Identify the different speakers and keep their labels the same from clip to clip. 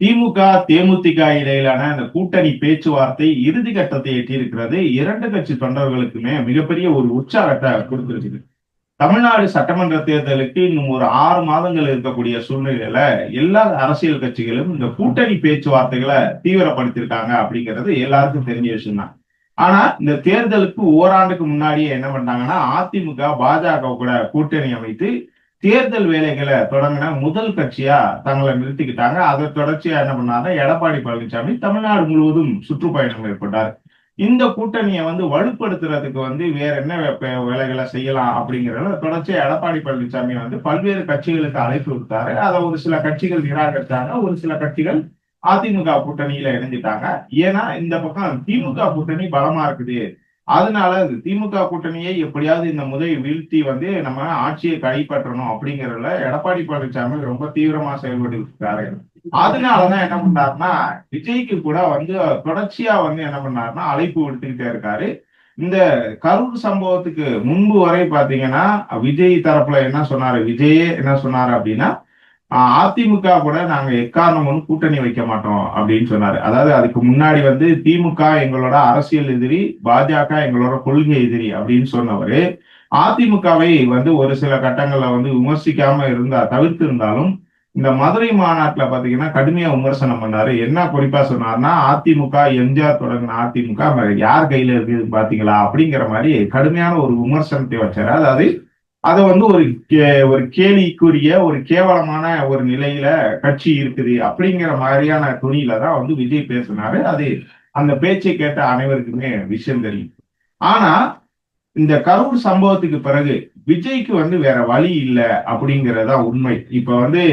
Speaker 1: திமுக தேமுதிக இடையிலான அந்த கூட்டணி பேச்சுவார்த்தை இறுதி கட்டத்தை எட்டியிருக்கிறது. இரண்டு கட்சி தொண்டர்களுக்குமே மிகப்பெரிய ஒரு உற்சாகத்தை கொடுத்திருக்குது. தமிழ்நாடு சட்டமன்ற தேர்தலுக்கு இன்னும் ஒரு ஆறு மாதங்கள் இருக்கக்கூடிய சூழ்நிலையில எல்லா அரசியல் கட்சிகளும் இந்த கூட்டணி பேச்சுவார்த்தைகளை தீவிரப்படுத்தியிருக்காங்க அப்படிங்கிறது எல்லாருக்கும் தெரிஞ்ச விஷயம் தான் ஆனா இந்த தேர்தலுக்கு ஓராண்டுக்கு முன்னாடியே என்ன பண்ணாங்கன்னா அதிமுக பாஜக கூட கூட்டணி அமைத்து தேர்தல் வேலைகளை தொடங்கின முதல் கட்சியா தங்களை நிறுத்திக்கிட்டாங்க. அதை தொடர்ச்சியா என்ன பண்ணாங்க? எடப்பாடி பழனிசாமி தமிழ்நாடு முழுவதும் சுற்றுப்பயணம் மேற்கொண்டார் இந்த கூட்டணியை வந்து வலுப்படுத்துறதுக்கு வந்து வேற என்ன வே- வேலைகளை செய்யலாம் அப்படிங்கிறத தொடர்ச்சியா எடப்பாடி பழனிசாமி வந்து பல்வேறு கட்சிகளுக்கு அழைப்பு விடுத்தாரு. அதை ஒரு சில கட்சிகள் நிராகரித்தாங்க. ஒரு சில கட்சிகள் அதிமுக கூட்டணியில இணைஞ்சிட்டாங்க. ஏன்னா இந்த பக்கம் திமுக கூட்டணி பலமா இருக்குது. அதனால இந்த திமுக கூட்டணியை எப்படியாவது இந்த முதலை வீழ்த்தி வந்து நம்ம ஆட்சியை கைப்பற்றணும் அப்படிங்கறதுல எடப்பாடி பழனிசாமி ரொம்ப தீவிரமா செயல்பட்டு இருக்காரு. அதனாலதான் என்ன பண்ணாருன்னா விஜய்க்கு கூட வந்து தொடர்ச்சியா வந்து என்ன பண்ணாருன்னா அழைப்பு விடுத்துக்கிட்டே இருக்காரு. இந்த கரூர் சம்பவத்துக்கு முன்பு வரை பாத்தீங்கன்னா விஜய் தரப்புல என்ன சொன்னாரு? விஜயே என்ன சொன்னாரு அப்படின்னா அதிமுக கூட நாங்க எக்காரணம் ஒன்று கூட்டணி வைக்க மாட்டோம் அப்படின்னு சொன்னாரு. அதாவது அதுக்கு முன்னாடி வந்து திமுக எங்களோட அரசியல் எதிரி பாஜக எங்களோட கொள்கை எதிரி அப்படின்னு சொன்னவரு. அதிமுகவை வந்து ஒரு சில கட்டங்கள்ல வந்து விமர்சிக்காம இருந்தா தவிர்த்து இருந்தாலும் இந்த மதுரை மாநாட்டுல பாத்தீங்கன்னா கடுமையா விமர்சனம் பண்ணாரு. என்ன குறிப்பா சொன்னாருன்னா அதிமுக எம்ஜிஆர் தொடங்கின அதிமுக யார் கையில இருக்குது பாத்தீங்களா அப்படிங்கிற மாதிரி கடுமையான ஒரு விமர்சனத்தை வச்சாரு. அதாவது அதை வந்து ஒரு கே- ஒரு கேலிக்குரிய ஒரு கேவலமான ஒரு நிலையில கட்சி இருக்குது அப்படிங்கிற மாதிரியான துணியில தான் வந்து விஜய் பேசினாரு. அது அந்த பேச்சை கேட்ட அனைவருக்குமே விஷயம் தெரியும். ஆனா இந்த கரூர் சம்பவத்துக்கு பிறகு விஜய்க்கு வந்து வேற வழி இல்லை அப்படிங்கிறதா உண்மை. இப்ப வந்து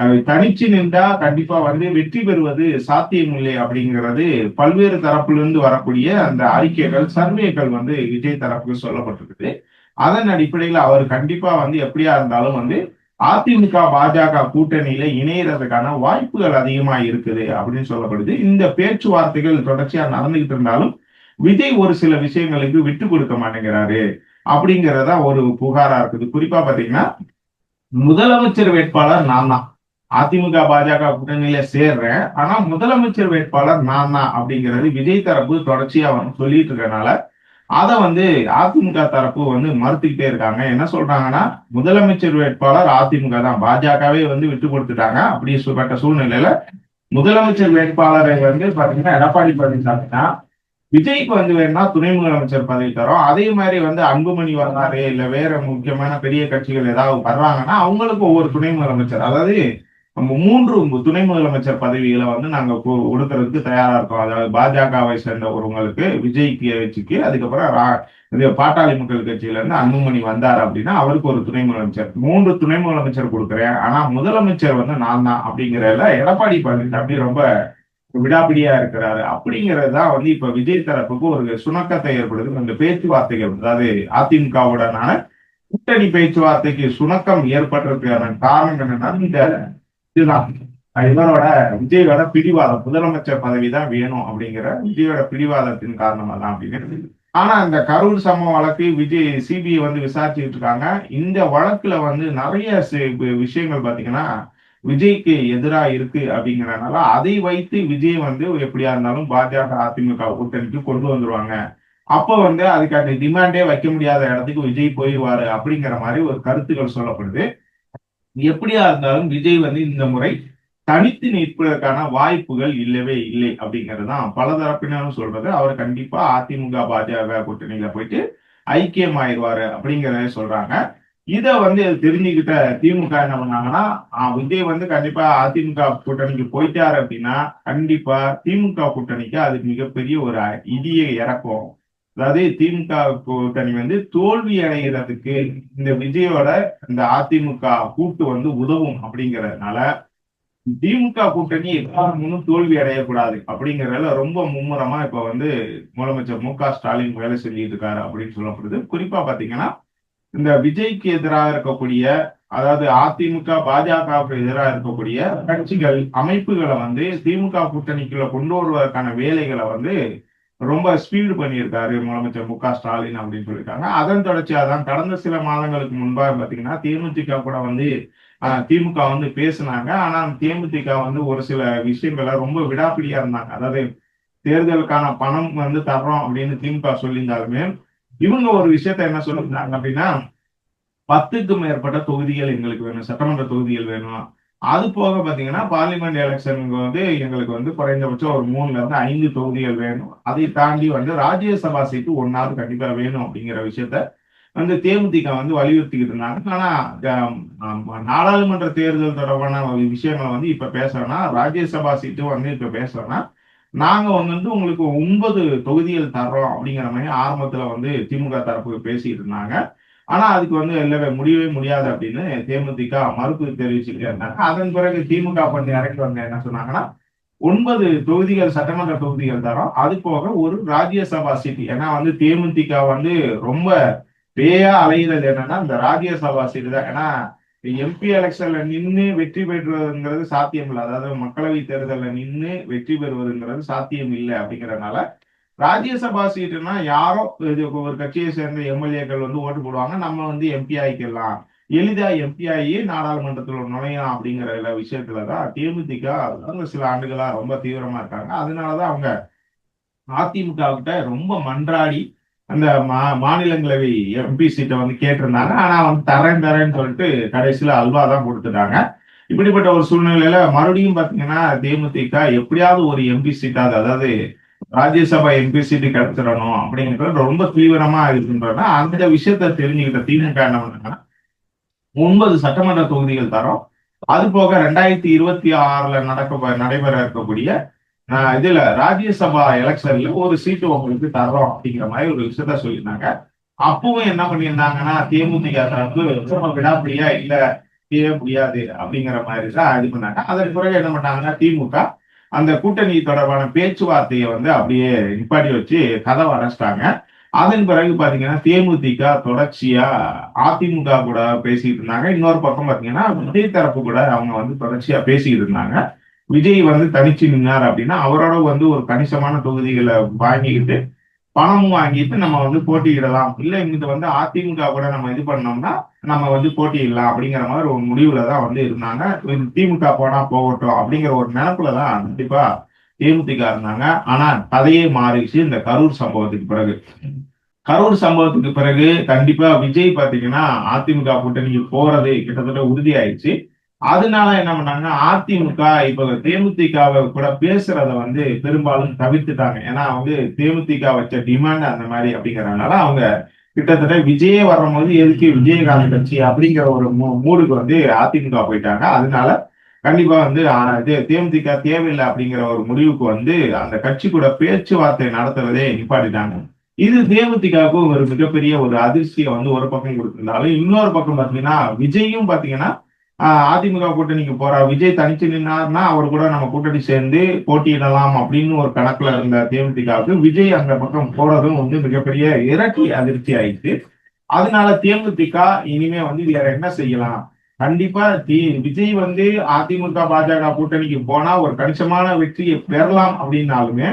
Speaker 1: தனிச்சு நின்றா கண்டிப்பா வந்து வெற்றி பெறுவது சாத்தியமில்லை அப்படிங்கிறது பல்வேறு தரப்பிலிருந்து வரக்கூடிய அந்த அறிக்கைகள் சர்வேக்கள் வந்து விஜய் தரப்புக்கு சொல்லப்பட்டிருக்குது. அதன் அடிப்படையில் அவர் கண்டிப்பா வந்து எப்படியா இருந்தாலும் வந்து அதிமுக பாஜக கூட்டணியில இணையறதுக்கான வாய்ப்புகள் அதிகமா இருக்குது அப்படின்னு சொல்லப்படுது. இந்த பேச்சுவார்த்தைகள் தொடர்ச்சியா நடந்துகிட்டு இருந்தாலும் விஜய் ஒரு சில விஷயங்களுக்கு விட்டு கொடுக்க மாட்டேங்கிறாரு அப்படிங்கிறதா ஒரு புகாரா இருக்குது. குறிப்பா பாத்தீங்கன்னா முதலமைச்சர் வேட்பாளர் நான் தான். அதிமுக பாஜக கூட்டணியில சேர்றேன். ஆனா முதலமைச்சர் வேட்பாளர் நான் தான் அப்படிங்கிறது விஜய் தரப்பு தொடர்ச்சியா வந்து சொல்லிட்டு இருக்கனால அதை வந்து அதிமுக தரப்பு வந்து மறுத்துக்கிட்டே இருக்காங்க. என்ன சொல்றாங்கன்னா முதலமைச்சர் வேட்பாளர் அதிமுக தான். பாஜகவே வந்து விட்டு கொடுத்துட்டாங்க. அப்படிப்பட்ட சூழ்நிலையில முதலமைச்சர் வேட்பாளரை வந்து பாத்தீங்கன்னா எடப்பாடி பழனிசாமி தான். விஜய்க்கு வந்து வேணா துணை முதலமைச்சர் பதவி தரோம். அதே மாதிரி வந்து அன்புமணி வர்றாரு இல்ல வேற முக்கியமான பெரிய கட்சிகள் ஏதாவது வர்றாங்கன்னா அவங்களுக்கு ஒவ்வொரு துணை முதலமைச்சர். அதாவது நம்ம மூன்று துணை முதலமைச்சர் பதவிகளை வந்து நாங்க கொடுக்கறதுக்கு தயாரா இருக்கோம். அதாவது பாஜகவை சேர்ந்த ஒருவங்களுக்கு விஜய் கட்சிக்கு அதுக்கப்புறம் ரா- இது பாட்டாளி மக்கள் கட்சியில இருந்து அன்புமணி வந்தார் அப்படின்னா அவருக்கு ஒரு துணை முதலமைச்சர். மூன்று துணை முதலமைச்சர் கொடுக்குறேன். ஆனா முதலமைச்சர் வந்து நான் தான் அப்படிங்கிறதுல எடப்பாடி பழனிசாமி ரொம்ப விடாபிடியா இருக்கிறாரு. அப்படிங்கிறது தான் வந்து இப்ப விஜய் தரப்புக்கு ஒரு சுணக்கத்தை ஏற்படுது இந்த பேச்சுவார்த்தைகள் அதாவது அதிமுகவுடனான கூட்டணி பேச்சுவார்த்தைக்கு சுணக்கம் ஏற்பட்டிருக்கான காரணம் என்னன்னா இந்த இதுதான். இவரோட விஜயோட பிடிவாதம் முதலமைச்சர் பதவி தான் வேணும் அப்படிங்கிற விஜயோட பிடிவாதத்தின் காரணமா தான் அப்படிங்கிறது. ஆனா இந்த கரூர் சம வழக்கு விஜய் சிபிஐ வந்து விசாரிச்சுட்டு இருக்காங்க. இந்த வழக்குல வந்து நிறைய விஷயங்கள் பாத்தீங்கன்னா விஜய்க்கு எதிரா இருக்கு அப்படிங்கறதுனால அதை வைத்து விஜய் வந்து எப்படியா இருந்தாலும் பாஜக அதிமுக கூட்டணிக்கு கொண்டு வந்துருவாங்க. அப்ப வந்து அதுக்கான டிமாண்டே வைக்க முடியாத இடத்துக்கு விஜய் போயிடுவாரு அப்படிங்கிற மாதிரி ஒரு கருத்துக்கள் சொல்லப்படுது. எப்படியா இருந்தாலும் விஜய் வந்து இந்த முறை தனித்து நிற்பதற்கான வாய்ப்புகள் இல்லவே இல்லை அப்படிங்கிறது தான் பல தரப்பினரும் சொல்றது. அவர் கண்டிப்பா அதிமுக பாஜக கூட்டணியில போயிட்டு ஐக்கியமாயிருவாரு அப்படிங்கிறத சொல்றாங்க. இதை வந்து தெரிஞ்சுக்கிட்ட திமுக என்ன பண்ணாங்கன்னா விஜய் வந்து கண்டிப்பா அதிமுக கூட்டணிக்கு போயிட்டாரு அப்படின்னா கண்டிப்பா திமுக கூட்டணிக்கு அது மிகப்பெரிய ஒரு இடியை இறக்கும். அதாவது திமுக கூட்டணி வந்து தோல்வி அடைகிறதுக்கு இந்த விஜயோட இந்த அதிமுக கூட்டு வந்து உதவும் அப்படிங்கறதுனால திமுக கூட்டணி எக்காரணமும் தோல்வி அடையக்கூடாது அப்படிங்கறதுல ரொம்ப மும்முரமா இப்ப வந்து முதலமைச்சர் மு க ஸ்டாலின் வேலை செஞ்சுட்டு இருக்காரு அப்படின்னு சொல்லப்படுது. குறிப்பா பாத்தீங்கன்னா இந்த விஜய்க்கு எதிராக இருக்கக்கூடிய அதாவது அதிமுக பாஜகவுக்கு எதிராக இருக்கக்கூடிய கட்சிகள் அமைப்புகளை வந்து திமுக கூட்டணிக்குள்ள கொண்டு வருவதற்கான வேலைகளை வந்து ரொம்ப ஸ்பீடு பண்ணியிருக்காரு முதலமைச்சர் மு க ஸ்டாலின் அப்படின்னு சொல்லியிருக்காங்க. அதன் தொடர்ச்சியாக தான் கடந்த சில மாதங்களுக்கு முன்பாக பாத்தீங்கன்னா தேமுதிக கூட வந்து ஆஹ் திமுக வந்து பேசுனாங்க. ஆனா தேமுதிக வந்து ஒரு சில விஷயங்களை ரொம்ப விடாப்பிடியா இருந்தாங்க. அதாவது தேர்தலுக்கான பணம் வந்து தர்றோம் அப்படின்னு திமுக சொல்லியிருந்தாலுமே இவங்க ஒரு விஷயத்த என்ன சொல்லியிருந்தாங்க அப்படின்னா பத்துக்கும் மேற்பட்ட தொகுதிகள் எங்களுக்கு வேணும். சட்டமன்ற தொகுதிகள் வேணும். அது போக பார்த்தீங்கன்னா பார்லிமெண்ட் எலெக்ஷனுக்கு வந்து எங்களுக்கு வந்து குறைந்தபட்சம் ஒரு மூணுல இருந்து ஐந்து தொகுதிகள் வேணும். அதை தாண்டி வந்து ராஜ்யசபா சீட்டு ஒன்னாவது கண்டிப்பா வேணும் அப்படிங்கிற விஷயத்த வந்து தேமுதிக வந்து வலியுறுத்திக்கிட்டு இருந்தாங்க. ஆனா நாடாளுமன்ற தேர்தல் தொடர்பான விஷயங்களை வந்து இப்ப பேசுறோம்னா ராஜ்யசபா சீட்டு வந்து இப்ப பேசுறோம்னா நாங்க வந்து உங்களுக்கு ஒன்பது தொகுதிகள் தர்றோம் அப்படிங்கிற மாதிரி ஆரம்பத்துல வந்து திமுக தரப்பு பேசிட்டு இருந்தாங்க. ஆனா அதுக்கு வந்து இல்லவே முடியவே முடியாது அப்படின்னு தேமுதிக மறுப்பு தெரிவிச்சுக்கிட்டே இருந்தாங்க அதன் பிறகு திமுக பண்ணி இறக்கி வந்த என்ன சொன்னாங்கன்னா ஒன்பது தொகுதிகள் சட்டமன்ற தொகுதிகள் தரோம். அது போக ஒரு ராஜ்யசபா சீட். ஏன்னா வந்து தேமுதிக வந்து ரொம்ப பேயா அலைகிறது என்னன்னா இந்த ராஜ்யசபா சீட்டு தான். ஏன்னா எம்பி எலெக்ஷன்ல நின்று வெற்றி பெறுவதுங்கிறது சாத்தியம் இல்லை அதாவது மக்களவை தேர்தலில் நின்று வெற்றி பெறுவதுங்கிறது சாத்தியம் இல்லை அப்படிங்கறதுனால ராஜ்யசபா சீட்டுனா யாரோ இது ஒரு கட்சியை சேர்ந்த எம்எல்ஏக்கள் வந்து ஓட்டு போடுவாங்க. நம்ம வந்து எம்பி ஆகிக்கலாம் எளிதா எம்பி ஆகி நாடாளுமன்றத்தில் நுழையலாம் அப்படிங்கிற எல்லா விஷயத்துலதான் தேமுதிக அவங்க சில ஆண்டுகளா ரொம்ப தீவிரமா இருக்காங்க. அதனாலதான் அவங்க அதிமுக கிட்ட ரொம்ப மன்றாடி அந்த மா மாநிலங்களவை எம்பி சீட்டை வந்து கேட்டிருந்தாங்க. ஆனா வந்து தரேன் தரேன்னு சொல்லிட்டு கடைசியில அல்வா தான் கொடுத்துட்டாங்க. இப்படிப்பட்ட ஒரு சூழ்நிலையில மறுபடியும் பாத்தீங்கன்னா தேமுதிக எப்படியாவது ஒரு எம்பி சீட்டாவது அதாவது ராஜ்யசபா எம்பி சீட்டு கிடைச்சிடணும் அப்படிங்கிறது ரொம்ப தீவிரமா இருக்குன்றதுனா அந்த விஷயத்த தெரிஞ்சுக்கிட்ட திமுக என்ன பண்ணாங்கன்னா ஒன்பது சட்டமன்ற தொகுதிகள் தரோம். அது போக ரெண்டாயிரத்தி இருபத்தி ஆறுல நடக்க நடைபெற இருக்கக்கூடிய ஆஹ் இதுல ராஜ்யசபா எலெக்ஷன்ல ஒரு சீட்டு உங்களுக்கு தர்றோம் அப்படிங்கிற மாதிரி ஒரு விஷயத்த சொல்லியிருந்தாங்க. அப்பவும் என்ன பண்ணியிருந்தாங்கன்னா தேமுதிக தரப்பு ரொம்ப விடாப்பிடியா இல்ல செய்ய முடியாது அப்படிங்கிற மாதிரி தான் இது பண்ணாங்க. அதன் பிறகு என்ன பண்ணாங்கன்னா திமுக அந்த கூட்டணி தொடர்பான பேச்சுவார்த்தையை வந்து அப்படியே நிப்பாட்டி வச்சு கதவை அடைச்சிட்டாங்க. அதன் பிறகு பாத்தீங்கன்னா தேமுதிக தொடர்ச்சியா அதிமுக கூட பேசிட்டு இருந்தாங்க. இன்னொரு பக்கம் பாத்தீங்கன்னா விஜய் தரப்பு கூட அவங்க வந்து தொடர்ச்சியா பேசிக்கிட்டு இருந்தாங்க. விஜய் வந்து தனிச்சு நின்னார் அப்படின்னா அவரோட வந்து ஒரு கணிசமான தொகுதிகளை வாங்கிக்கிட்டு பணமும் வாங்கிட்டு நம்ம வந்து போட்டியிடலாம். இல்ல இது வந்து அதிமுக கூட நம்ம இது பண்ணோம்னா நம்ம வந்து போட்டியிடலாம் அப்படிங்கிற மாதிரி ஒரு முடிவுல தான் வந்து இருந்தாங்க. திமுக போனா போகட்டும் அப்படிங்கிற ஒரு நினைப்புல தான் கண்டிப்பா தேமுதிக இருந்தாங்க. ஆனா கதையே மாறிடுச்சு இந்த கரூர் சம்பவத்துக்கு பிறகு. கரூர் சம்பவத்துக்கு பிறகு கண்டிப்பா விஜய் பாத்தீங்கன்னா அதிமுக கூட்டணிக்கு போறது கிட்டத்தட்ட உறுதியாயிடுச்சு. அதனால என்ன பண்ணாங்க அதிமுக இப்ப தேமுதிகவை கூட பேசுறத வந்து பெரும்பாலும் தவிர்த்துட்டாங்க. ஏன்னா வந்து தேமுதிக வச்ச டிமாண்ட் அந்த மாதிரி அப்படிங்கறதுனால அவங்க கிட்டத்தட்ட விஜய வரும்போது எதுக்கு விஜயகாந்த் கட்சி அப்படிங்கிற ஒரு மூடுக்கு வந்து அதிமுக போயிட்டாங்க. அதனால கண்டிப்பா வந்து இது தேமுதிக தேவையில்லை அப்படிங்கிற ஒரு முடிவுக்கு வந்து அந்த கட்சி கூட பேச்சுவார்த்தை நடத்துறதே நிப்பாட்டிட்டாங்க. இது தேமுதிகவுக்கும் ஒரு மிகப்பெரிய ஒரு அதிர்ச்சியை வந்து ஒரு பக்கம் கொடுத்திருந்தாலும் இன்னொரு பக்கம் பாத்தீங்கன்னா விஜயும் பாத்தீங்கன்னா அதிமுக கூட்டணிக்கு போறா. விஜய் தனிச்சு நின்னார்னா அவர் கூட நம்ம கூட்டணி சேர்ந்து போட்டியிடலாம் அப்படின்னு ஒரு கணக்குல இருந்த தேமுதிகவுக்கு விஜய் அந்த பக்கம் போறதும் வந்து மிகப்பெரிய இரட்டி அதிர்ச்சி ஆயிடுச்சு. அதனால தேமுதிக இனிமே வந்து வேற என்ன செய்யலாம்? கண்டிப்பா தி விஜய் வந்து அதிமுக பாஜக கூட்டணிக்கு போனா ஒரு கணிசமான வெற்றியை பெறலாம் அப்படின்னாலுமே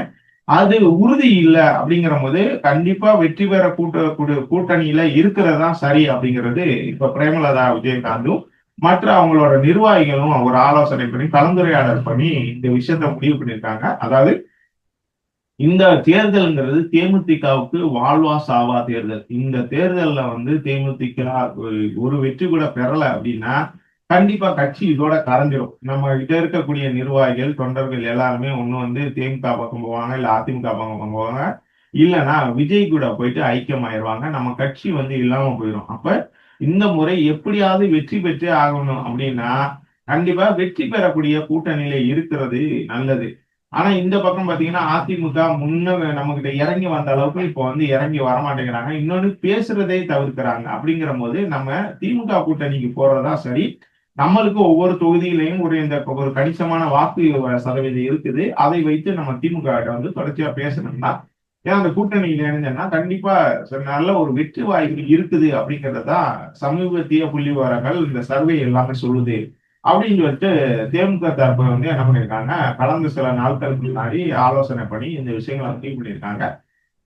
Speaker 1: அது உறுதி இல்லை அப்படிங்கிற போது கண்டிப்பா வெற்றி பெற கூட்ட கூட்டணியில இருக்கிறது தான் சரி அப்படிங்கிறது இப்ப பிரேமலதா விஜயகாந்தும் மற்ற அவங்களோட நிர்வாகிகளும் ஒரு ஆலோசனை பண்ணி கலந்துரையாடல் பண்ணி இந்த விஷயத்த முடிவு பண்ணியிருக்காங்க. அதாவது இந்த தேர்தல்ங்கிறது தேமுதிகவுக்கு வாழ்வா சாவா தேர்தல். இந்த தேர்தல்ல வந்து தேமுதிக ஒரு வெற்றி கூட பெறல அப்படின்னா கண்டிப்பா கட்சி இதோட கரைஞ்சிரும். நம்ம கிட்ட இருக்கக்கூடிய நிர்வாகிகள் தொண்டர்கள் எல்லாருமே ஒண்ணு வந்து தேமுக பக்கம் போவாங்க இல்ல அதிமுக பக்கம் போவாங்க. இல்லைன்னா விஜய் கூட போயிட்டு ஐக்கியமாயிருவாங்க. நம்ம கட்சி வந்து இல்லாம போயிடும் அப்ப இந்த முறை எப்படியாவது வெற்றி பெற்றே ஆகணும் அப்படின்னா கண்டிப்பா வெற்றி பெறக்கூடிய கூட்டணியில இருக்கிறது நல்லது. ஆனா இந்த பக்கம் பாத்தீங்கன்னா அதிமுக முன்ன நம்ம கிட்ட இறங்கி வந்த அளவுக்கு இப்போ வந்து இறங்கி வரமாட்டேங்கிறாங்க. இன்னொன்னு பேசுறதே தவிர்க்கிறாங்க. அப்படிங்கிற போது நம்ம திமுக கூட்டணிக்கு போறதா சரி நம்மளுக்கு ஒவ்வொரு தொகுதியிலையும் ஒரு இந்த ஒரு கணிசமான வாக்கு சதவீதம் இருக்குது. அதை வைத்து நம்ம திமுக வந்து தொடர்ச்சியா பேசணும்னா ஏன் அந்த கூட்டணியில் இணைஞ்சோம்னா கண்டிப்பா நல்ல ஒரு வெற்றி வாய்ப்பு இருக்குது அப்படிங்கறதான் சமீபத்திய புள்ளிவரங்கள் இந்த சர்வே எல்லாமே சொல்லுது அப்படின்னு சொல்லிட்டு தேமுக தரப்பு வந்து என்ன பண்ணியிருக்காங்க கடந்த சில நாட்களுக்கு முன்னாடி ஆலோசனை பண்ணி இந்த விஷயங்களை முடிவு பண்ணியிருக்காங்க.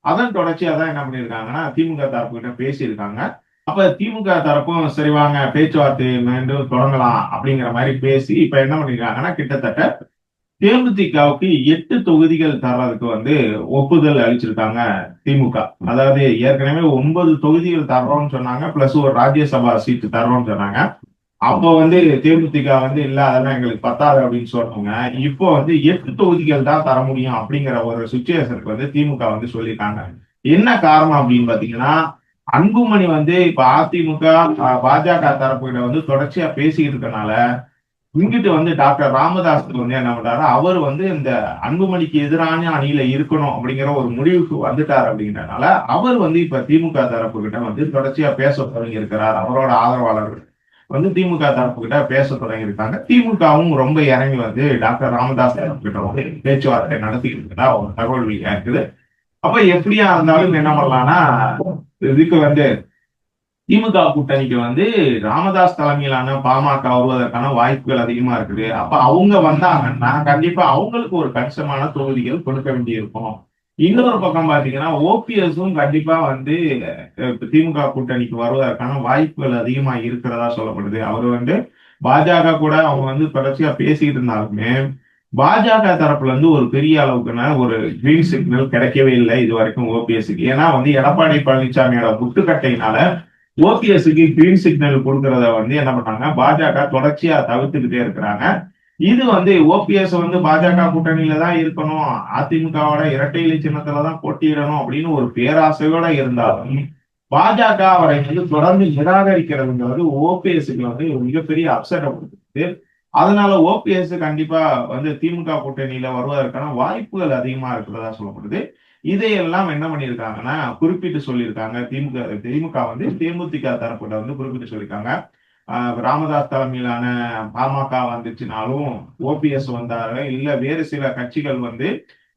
Speaker 1: அதன் தொடர்ச்சியா தான் என்ன பண்ணியிருக்காங்கன்னா திமுக தரப்பு கிட்ட பேசியிருக்காங்க. அப்ப திமுக தரப்பும் சரி வாங்க பேச்சுவார்த்தை மீண்டும் தொடங்கலாம் அப்படிங்கிற மாதிரி பேசி இப்ப என்ன பண்ணிருக்காங்கன்னா கிட்டத்தட்ட தேமுதிகவுக்கு எட்டு தொகுதிகள் தர்றதுக்கு வந்து ஒப்புதல் அளிச்சிருக்காங்க திமுக. அதாவது ஏற்கனவே ஒன்பது தொகுதிகள் தர்றோம்னு சொன்னாங்க பிளஸ் ஒரு ராஜ்யசபா சீட்டு தர்றோம்னு சொன்னாங்க. அப்போ வந்து தேமுதிக வந்து இல்ல அதெல்லாம் எங்களுக்கு பத்தாது அப்படின்னு சொன்னாங்க இப்போ வந்து எட்டு தொகுதிகள் தான் தர முடியும் அப்படிங்கிற ஒரு சுச்சுவேஷனுக்கு வந்து திமுக வந்து சொல்லியிருக்காங்க. என்ன காரணம் அப்படின்னு பாத்தீங்கன்னா அன்புமணி வந்து இப்ப அதிமுக பாஜக தரப்புகிட்ட வந்து தொடர்ச்சியா பேசிக்கிட்டு இருக்கனால இங்கிட்டு வந்து டாக்டர் ராமதாஸ் வந்து என்ன பண்றாரு அவர் வந்து இந்த அன்புமணிக்கு எதிரான அணியில இருக்கணும் அப்படிங்கிற ஒரு முடிவுக்கு வந்துட்டார் அப்படிங்கிறனால அவர் வந்து இப்ப திமுக தரப்பு கிட்ட வந்து தொடர்ச்சியா பேச தொடங்கி இருக்கிறார் அவரோட ஆதரவாளர்கள் வந்து திமுக தரப்பு கிட்ட பேச தொடங்கி இருக்காங்க திமுகவும் ரொம்ப இறங்கி வந்து டாக்டர் ராமதாஸ் தரப்பு கிட்ட வந்து பேச்சுவார்த்தை நடத்திக்கிட்டு இருக்கிறதா ஒரு தகவல் இருக்குது அப்ப எப்படியா இருந்தாலும் என்ன பண்ணலாம்னா இதுக்கு வந்து திமுக கூட்டணிக்கு வந்து ராமதாஸ் தலைமையிலான பாமக வருவதற்கான வாய்ப்புகள் அதிகமா இருக்குது. அப்ப அவங்க வந்தாங்கன்னா கண்டிப்பா அவங்களுக்கு ஒரு கணிசமான தொகுதிகள் கொடுக்க வேண்டியிருக்கும். இன்னொரு பக்கம் பாத்தீங்கன்னா ஓபிஎஸும் கண்டிப்பா வந்து திமுக கூட்டணிக்கு வருவதற்கான வாய்ப்புகள் அதிகமா இருக்கிறதா சொல்லப்படுது. அவர் வந்து பாஜக கூட அவங்க வந்து தொடர்ச்சியா பேசிக்கிட்டு இருந்தாலுமே பாஜக தரப்புல இருந்து ஒரு பெரிய அளவுக்குன ஒரு கிரீன் சிக்னல் கிடைக்கவே இல்லை இது வரைக்கும் ஓபிஎஸ்க்கு. ஏன்னா வந்து எடப்பாடி பழனிசாமியோட முட்டுக்கட்டையினால ஓபிஎஸ்க்கு கிரீன் சிக்னல் கொடுக்கறத வந்து என்ன பண்ணாங்க? பாஜக தொடர்ச்சியா தவிர்த்துக்கிட்டே இருக்கிறாங்க. இது வந்து ஓபிஎஸ் வந்து பாஜக கூட்டணியில தான் இருக்கணும். அதிமுகவோட இரட்டை இலை சின்னத்துல தான் போட்டியிடணும் அப்படின்னு ஒரு பேராசையோட இருந்தாலும் பாஜக அவரை வந்து தொடர்ந்து நிராகரிக்கிறதுங்கிறது ஓபிஎஸ்க்கு வந்து மிகப்பெரிய அப்செட்டை கொடுத்துருக்கு அதனால ஓபிஎஸ் கண்டிப்பா வந்து திமுக கூட்டணியில வருவதற்கான வாய்ப்புகள் அதிகமா இருக்கிறதா சொல்லப்படுது. இதையெல்லாம் என்ன பண்ணியிருக்காங்கன்னா குறிப்பிட்டு சொல்லியிருக்காங்க. திமுக திமுக வந்து தேமுதிக தரப்புல வந்து குறிப்பிட்டு சொல்லியிருக்காங்க. ராமதாஸ் தலைமையிலான பாமக வந்துச்சுனாலும் ஓபிஎஸ் வந்தாரு இல்ல வேறு சில கட்சிகள் வந்து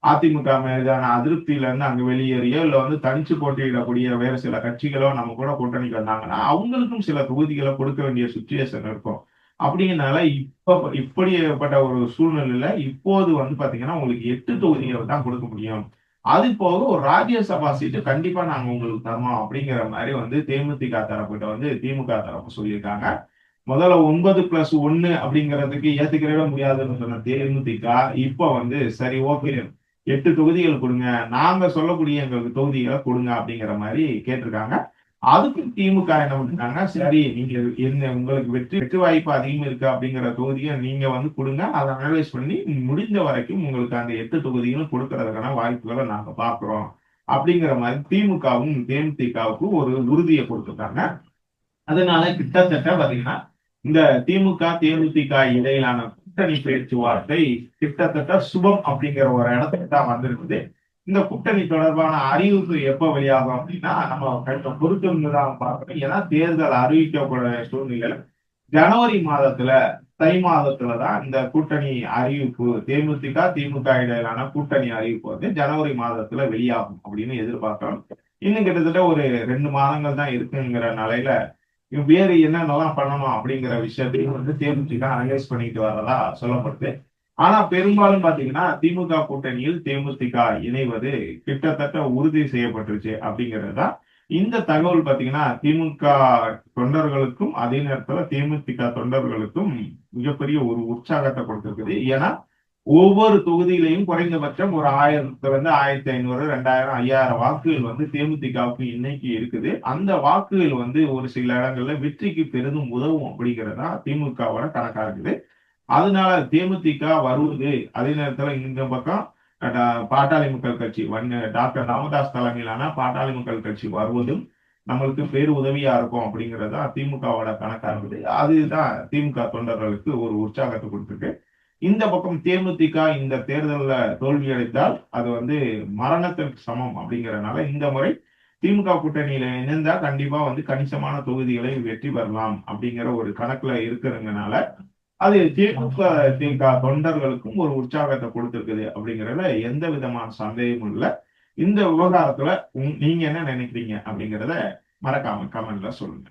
Speaker 1: அதிமுக மீதான அதிருப்தியில இருந்து அங்க வெளியேறியோ இல்ல வந்து தனிச்சு போட்டியிடக்கூடிய வேறு சில கட்சிகளோ நம்ம கூட கூட்டணிக்கு வந்தாங்கன்னா அவங்களுக்கும் சில தொகுதிகளை கொடுக்க வேண்டிய சுச்சுவேஷன் இருக்கும். அப்படிங்கனால இப்ப இப்படிப்பட்ட ஒரு சூழ்நிலையில இப்போது வந்து பாத்தீங்கன்னா உங்களுக்கு எட்டு தொகுதிகள் தான் கொடுக்க முடியும். அது போக ஒரு ராஜ்யசபா சீட்டு கண்டிப்பா நாங்க உங்களுக்கு தரணும் அப்படிங்கிற மாதிரி வந்து தேமுதிக தரப்பிட்ட வந்து திமுக தரப்பு சொல்லியிருக்காங்க. முதல்ல ஒன்பது பிளஸ் ஒன்னு அப்படிங்கிறதுக்கு ஏத்துக்கிறவே முடியாதுன்னு சொன்ன தேமுதிக இப்ப வந்து சரி ஓகே எட்டு தொகுதிகள் கொடுங்க. நாங்க சொல்லக்கூடிய எங்களுக்கு தொகுதிகளை கொடுங்க அப்படிங்கிற மாதிரி கேட்டிருக்காங்க. அதுக்கு திமுக என்ன பண்ணிருக்காங்க சரி நீங்க என்ன உங்களுக்கு வெற்றி வெற்றி வாய்ப்பு அதிகம் இருக்கு அப்படிங்கிற தொகுதியை நீங்க வந்து கொடுங்க. அதை அனலைஸ் பண்ணி முடிந்த வரைக்கும் உங்களுக்கு அந்த எட்டு தொகுதிகளும் கொடுக்கறதுக்கான வாய்ப்புகளை நாங்க பாக்குறோம் அப்படிங்கிற மாதிரி திமுகவும் தேமுதிகவுக்கும் ஒரு உறுதியை கொடுத்துட்டாங்க. அதனால கிட்டத்தட்ட பாத்தீங்கன்னா இந்த திமுக தேமுதிக இடையிலான கூட்டணி பேச்சுவார்த்தை கிட்டத்தட்ட சுபம் அப்படிங்கிற ஒரு இடத்துக்கு தான் வந்திருக்குது. இந்த கூட்டணி தொடர்பான அறிவிப்பு எப்ப வெளியாகும் அப்படின்னா நம்ம கொஞ்சம் பொறுத்திருந்து தான் பார்க்கணும். ஏன்னா தேர்தல் அறிவிக்கக்கூடிய சூழ்நிலையில ஜனவரி மாதத்துல தை மாதத்துல தான் இந்த கூட்டணி அறிவிப்பு தேமுதிக திமுக இடையிலான கூட்டணி அறிவிப்பு வந்து ஜனவரி மாதத்துல வெளியாகும் அப்படின்னு எதிர்பார்க்கிறோம். இன்னும் கிட்டத்தட்ட ஒரு ரெண்டு மாதங்கள் தான் இருக்குங்கிற நிலையில வேறு என்னென்னலாம் பண்ணணும் அப்படிங்கிற விஷயத்தையும் வந்து தேமுதிக அனலைஸ் பண்ணிட்டு வரதா சொல்லப்படுது. ஆனா பெரும்பாலும் பாத்தீங்கன்னா திமுக கூட்டணியில் தேமுதிக இணைவது கிட்டத்தட்ட உறுதி செய்யப்பட்டுருச்சு அப்படிங்கிறது இந்த தகவல் பாத்தீங்கன்னா திமுக தொண்டர்களுக்கும் அதே நேரத்துல தேமுதிக தொண்டர்களுக்கும் மிகப்பெரிய ஒரு உற்சாகத்தை கொடுத்திருக்குது. ஏன்னா ஒவ்வொரு தொகுதியிலையும் குறைந்தபட்சம் ஒரு ஆயிரத்துல இருந்து ஆயிரத்தி ஐநூறு ரெண்டாயிரம் ஐயாயிரம் வாக்குகள் வந்து தேமுதிகவுக்கு இன்னைக்கு இருக்குது. அந்த வாக்குகள் வந்து ஒரு சில இடங்கள்ல வெற்றிக்கு பெரிதும் உதவும் அப்படிங்கிறதா திமுகவோட கணக்கா இருக்குது. அதனால தேமுதிக வருவது அதே நேரத்துல இந்த பக்கம் பாட்டாளி மக்கள் கட்சி வன் டாக்டர் ராமதாஸ் தலைமையிலான பாட்டாளி மக்கள் கட்சி வருவதும் நம்மளுக்கு பேரு உதவியா இருக்கும் அப்படிங்கறதா திமுகவோட கணக்கா இருக்குது அதுதான் திமுக தொண்டர்களுக்கு ஒரு உற்சாகத்தை கொடுத்துருக்கு. இந்த பக்கம் தேமுதிக இந்த தேர்தலில் தோல்வி அடைந்தால் அது வந்து மரணத்திற்கு சமம் அப்படிங்கறதுனால இந்த முறை திமுக கூட்டணியில இணைந்தா கண்டிப்பா வந்து கணிசமான தொகுதிகளை வெற்றி பெறலாம் அப்படிங்கிற ஒரு கணக்குல இருக்கிறதுனால அது திமுக திமுக தொண்டர்களுக்கும் ஒரு உற்சாகத்தை கொடுத்திருக்குது அப்படிங்கறதுல எந்த விதமான சந்தேகமும் இல்லை. இந்த விவகாரத்துல நீங்க என்ன நினைக்கிறீங்க அப்படிங்கிறத மறக்காம கமெண்ட்ல சொல்லுங்க.